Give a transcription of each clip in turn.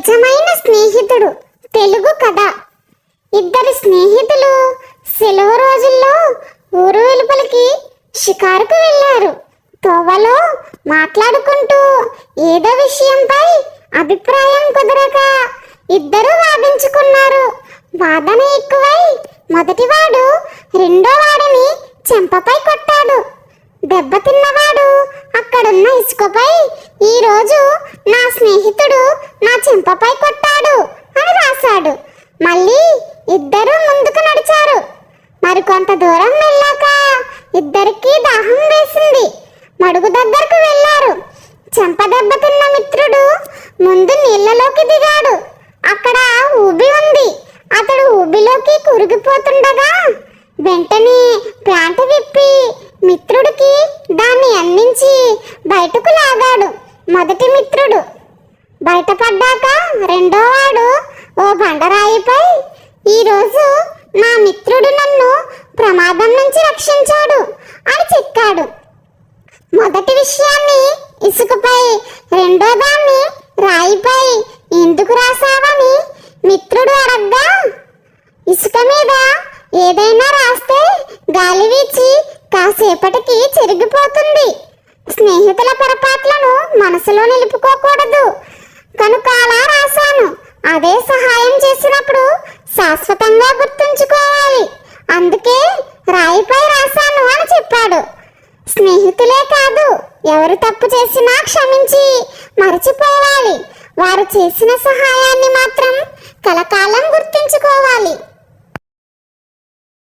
నిజమైన స్నేహితుడు. తెలుగు కథ. ఇద్దరు స్నేహితులు సెలవు రోజుల్లో ఊరు వెలుపలికి షికారుకు వెళ్ళారు. తోవలో మాట్లాడుకుంటూ ఏదో విషయంపై అభిప్రాయం కుదరక ఇద్దరూ వాదించుకున్నారు. వాదన ఎక్కువై మొదటివాడు రెండో వాడిని చెంపపై కొట్టాడు. దెబ్బతిన్నవాడు అక్కడున్న ఇసుకపై ఈ రోజు నా నా కొట్టాడు అని రాశాడు. మళ్ళీ ఇద్దరు ముందుకు నడిచారు. మరికొంత దూరం వెళ్ళాక ఇద్దరికీ దాహం వేసింది. మడుగు దగ్గరకు వెళ్ళారు. చెంపదెబ్బ తిన్న మిత్రుడు ముందు నీళ్ళలోకి దిగాడు. అక్కడ ఊబి ఉంది. అతడు ఊబిలోకి కురిగిపోతుండగా వెంటనే ప్యాంటు విప్పి మిత్రుడికి దాన్ని అందించి బయటకు లాగాడు. మొదటి మిత్రుడు బయటపడ్డాక రెండో వాడు ఓ బండరాయిపై ఈరోజు నా మిత్రుడు నన్ను ప్రమాదం నుంచి రక్షించాడు అని చెక్కాడు మొదటి విషయాన్ని ఇసుకపై రెండో దాన్ని రాయిపై ఎందుకు రాసావని మిత్రుడు అడగ్గా ఇసుక మీద ఏదైనా రాస్తే గాలి వీచి కాసేపటికి చెరిగిపోతుంది. స్నేహితుల పొరపాట్లను మనసులో నిలుపుకోకూడదు. చేసినప్పుడు శాశ్వతంగా గుర్తుంచుకోవాలి. అందుకే రాయిపై రాశాను అని చెప్పాడు. స్నేహితులే కాదు ఎవరు తప్పు చేసినా క్షమించి మరచిపోవాలి. వారు చేసిన సహాయాన్ని మాత్రం కలకాలం గుర్తుంచుకోవాలి.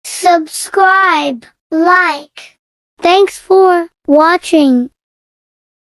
Subscribe like thanks for watching